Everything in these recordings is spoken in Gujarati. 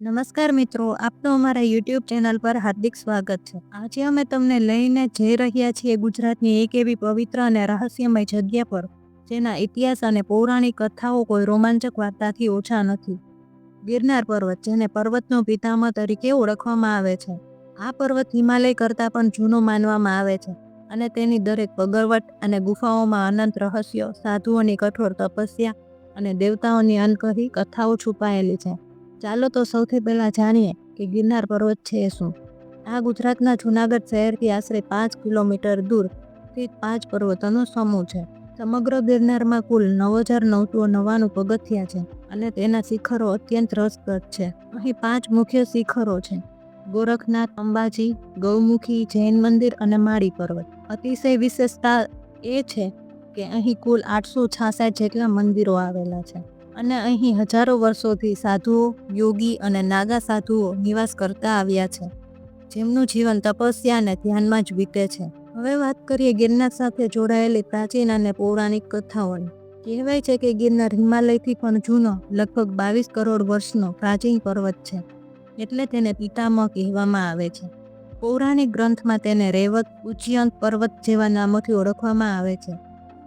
નમસ્કાર મિત્રો, આપનું અમારા યુટ્યુબ ચેનલ પર હાર્દિક સ્વાગત છે. આજે અમે તમને લઈને જઈ રહ્યા છીએ ગુજરાતની એક એવી પવિત્ર અને રહસ્યમય જગ્યા પર, જેના ઇતિહાસ અને પૌરાણિક કથાઓ કોઈ રોમાંચક વાર્તાથી ઓછા નથી. ગિરનાર પર્વત, જેને પર્વતનો પિતામહ તરીકે ઓળખવામાં આવે છે. આ પર્વત હિમાલય કરતાં પણ જૂનો માનવામાં આવે છે અને તેની દરેક પગરવટ અને ગુફાઓમાં અનંત રહસ્યો, સાધુઓની કઠોર તપસ્યા અને દેવતાઓની અનકહી કથાઓ છુપાયેલી છે. ચાલો તો સૌથી પહેલાં જાણીએ કે ગિરનાર પર્વત છે શું. આ ગુજરાતના જૂનાગઢ શહેરથી આશરે પાંચ કિલોમીટર દૂર સ્થિત પાંચ પર્વતોનો સમૂહ છે. સમગ્ર ગિરનારમાં કુલ નવ હજાર નવસો નવ્વાણું પગથિયા છે અને તેના શિખરો અત્યંત રસપ્રદ છે. અહીં પાંચ મુખ્ય શિખરો છે. ગોરખનાથ, અંબાજી, ગૌમુખી, જૈન મંદિર અને માળી પર્વત. અતિશય વિશેષતા એ છે કે અહીં કુલ આઠસો છાસઠ જેટલા મંદિરો આવેલા છે. અને અહીં હજારો વર્ષોથી સાધુઓ યોગી અને નાગા સાધુઓ નિવાસ કરતા આવ્યા છે, જેમનું જીવન તપસ્યા અને ધ્યાનમાં જ વીતે છે. હવે વાત કરીએ ગિરનાર સાથે જોડાયેલી પ્રાચીન અને પૌરાણિક કથાઓની. કહેવાય છે કે ગિરનાર હિમાલયથી પણ જૂનો, લગભગ બાવીસ કરોડ વર્ષનો પ્રાચીન પર્વત છે, એટલે તેને પિતામહ કહેવામાં આવે છે. પૌરાણિક ગ્રંથમાં તેને રેવત, ઉજ્જયંત પર્વત જેવા નામોથી ઓળખવામાં આવે છે.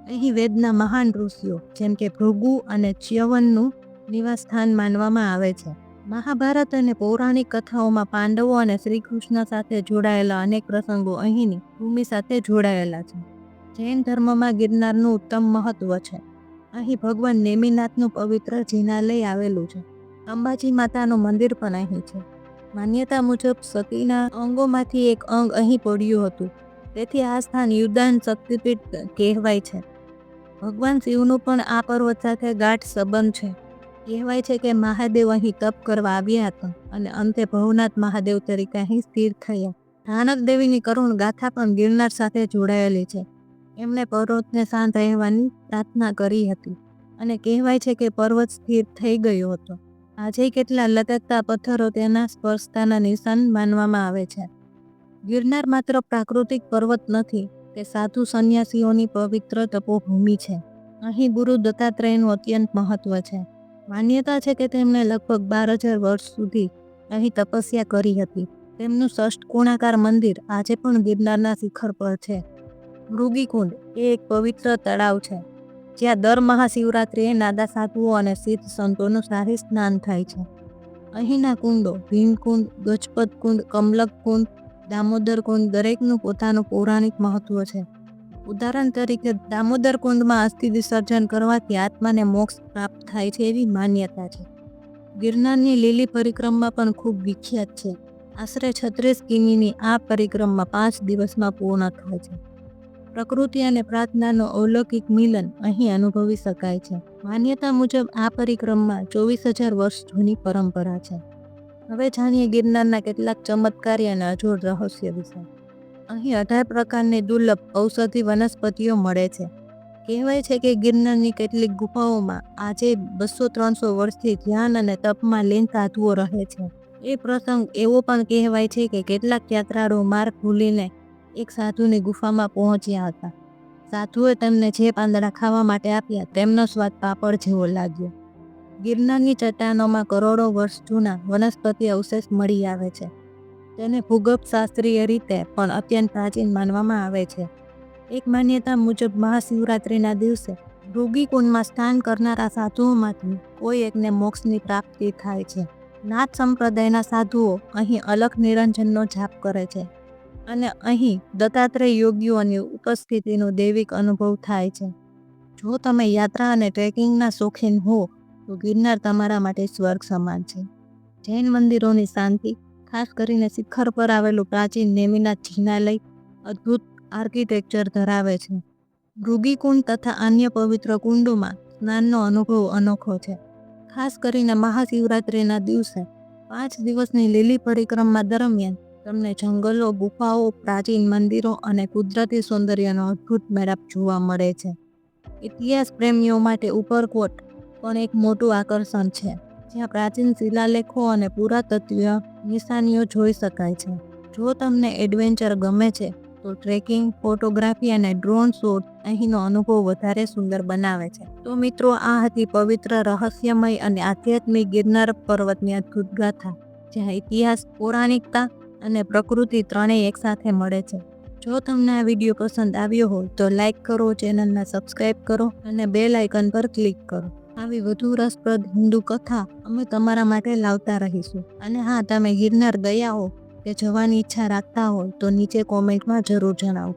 અહીં વેદના મહાન ઋષિઓ, જેમ કે ભૃગુ અને ચ્યવનનું નિવાસ સ્થાન માનવામાં આવે છે. મહાભારત અને પૌરાણિક કથાઓમાં પાંડવો અને શ્રીકૃષ્ણ સાથે જોડાયેલા અનેક પ્રસંગો અહીંની ભૂમિ સાથે જોડાયેલા છે. જૈન ધર્મમાં ગિરનારનું ઉત્તમ મહત્વ છે. અહીં ભગવાન નેમિનાથનું પવિત્ર જિનાલય આવેલું છે. અંબાજી માતાનું મંદિર પણ અહીં છે. માન્યતા મુજબ સતીના અંગોમાંથી એક અંગ અહીં પડ્યું હતું. તેથી આ સ્થાન યુદાન શક્તિપીઠ કહેવાય છે. ભગવાન શિવનું પણ આ પર્વત સાથે ગાઢ સંબંધ છે. કહેવાય છે કે મહાદેવ અહીં તપ કરવા આવ્યા હતા અને અંતે ભવનાથ મહાદેવ તરીકે અહીં સ્થિર થયા. ધાનક દેવીની કરુણ ગાથા પણ ગિરનાર સાથે જોડાયેલી છે. એમણે પર્વતને શાંત રહેવાની પ્રાર્થના કરી હતી અને કહેવાય છે કે પર્વત સ્થિર થઈ ગયો હતો. આજે કેટલા લટકતા પથ્થરો તેના સ્પર્શતાના નિશાન માનવામાં આવે છે. ગિરનાર માત્ર પ્રાકૃતિક પર્વત નથી તે સાધુ સંન્યાસીઓની પવિત્ર તપોભૂમિ છે. અહીં ગુરુ દત્તાત્રેયનું અત્યંત મહત્વ છે. માન્યતા છે કે તેમણે લગભગ બાર હજાર વર્ષ સુધી અહીં તપસ્યા કરી હતી. તેમનું ષષ્ઠકોણાકાર મંદિર આજે પણ ગિરનારના શિખર પર છે. મૃગીકુંડ એ એક પવિત્ર તળાવ છે, જ્યાં દર મહાશિવરાત્રિએ નાદા સાધુઓ અને સિદ્ધ સંતોનું સારી સ્નાન થાય છે. અહીંના કુંડો ભીમકુંડ ગજપત કુંડ કમલક કુંડ દામોદર કુંડ દરેકનું પોતાનું પૌરાણિક મહત્વ છે. ઉદાહરણ તરીકે, દામોદર કુંડમાં અસ્થિ વિસર્જન કરવાથી આત્માને મોક્ષ પ્રાપ્ત થાય છે એવી માન્યતા છે. ગિરનારની લીલી પરિક્રમા પણ ખૂબ વિખ્યાત છે. આશરે છત્રીસ કિમીની આ પરિક્રમા પાંચ દિવસમાં પૂર્ણ થાય છે. પ્રકૃતિ અને પ્રાર્થનાનો અલૌકિક મિલન અહીં અનુભવી શકાય છે. માન્યતા મુજબ, આ પરિક્રમા ચોવીસ હજાર વર્ષ જૂની પરંપરા છે. હવે જાણીએ ગિરનારના કેટલાક ચમત્કારી અને અજોડ રહસ્ય વિશે. અહીં અઢાર પ્રકારની દુર્લભ ઔષધિ વનસ્પતિઓ મળે છે. કહેવાય છે કે ગિરનારની કેટલીક ગુફાઓમાં આજે બસો ત્રણસો વર્ષથી ધ્યાન અને તપમાં લીન સાધુઓ રહે છે. એ પ્રસંગ એવો પણ કહેવાય છે કે કેટલાક યાત્રાળુઓ માર્ગ ભૂલીને એક સાધુની ગુફામાં પહોંચ્યા હતા. સાધુએ તેમને જે પાંદડા ખાવા માટે આપ્યા તેમનો સ્વાદ પાપડ જેવો લાગ્યો. ગિરનારની ચટ્ટાનોમાં કરોડો વર્ષ જૂના વનસ્પતિ અવશેષ મળી આવે છે. તેને ભૂગપશાસ્ત્રીય રીતે પણ અત્યંત પ્રાચીન માનવામાં આવે છે. એક માન્યતા મુજબ મહાશિવરાત્રિના દિવસે ભૃગીકુંડમાં સ્નાન કરનારા સાધુઓમાંથી કોઈ એકને મોક્ષની પ્રાપ્તિ થાય છે. નાથ સંપ્રદાયના સાધુઓ અહીં અલખ નિરંજનનો જાપ કરે છે અને અહીં દત્તાત્રેય યોગીઓની ઉપસ્થિતિનો દૈવિક અનુભવ થાય છે. જો તમે યાત્રા અને ટ્રેકિંગના શોખીન હો તો ગિરનાર તમારા માટે સ્વર્ગ સમાન છે. જૈન મંદિરોની શાંતિ, ખાસ કરીને શિખર પર આવેલું પ્રાચીન નેમિનાથ જિનાલય, અદ્ભુત આર્કિટેક્ચર ધરાવે છે. મૃગીકુંડ તથા અન્ય પવિત્ર કુંડોમાં સ્નાનનો અનુભવ અનોખો છે. ખાસ કરીને મહાશિવરાત્રિના દિવસે પાંચ દિવસની લીલી પરિક્રમા દરમિયાન તમને જંગલો, ગુફાઓ, પ્રાચીન મંદિરો અને કુદરતી સૌંદર્યનો અદ્ભુત મેળાપ જોવા મળે છે. ઇતિહાસ પ્રેમીઓ માટે ઉપરકોટ પણ એક મોટું આકર્ષણ છે, જ્યાં પ્રાચીન શિલાલેખો અને પુરાતત્વીય નિશાનીઓ જોઈ શકાય છે. જો તમને એડવેન્ચર ગમે છે, તો ટ્રેકિંગ, ફોટોગ્રાફી અને ડ્રોન શોટ અહીંનો અનુભવ વધારે સુંદર બનાવે છે. તો મિત્રો, આ હતી પવિત્ર, રહસ્યમય અને આધ્યાત્મિક ગિરનાર પર્વતની અદ્ભુત ગાથા, જ્યાં ઇતિહાસ, પૌરાણિકતા અને પ્રકૃતિ ત્રણેય એકસાથે મળે છે. જો તમને આ વીડિયો પસંદ આવ્યો હોય, તો લાઈક કરો, ચેનલને સબસ્ક્રાઈબ કરો અને બેલ આઇકન પર ક્લિક કરો. આવી વધુ રસપ્રદ હિન્દુ કથા અમે તમારા માટે લાવતા રહીશું. અને હા, તમે ગિરનાર ગયા હો કે જવાની ઈચ્છા રાખતા હો, તો નીચે કોમેન્ટમાં જરૂર જણાવો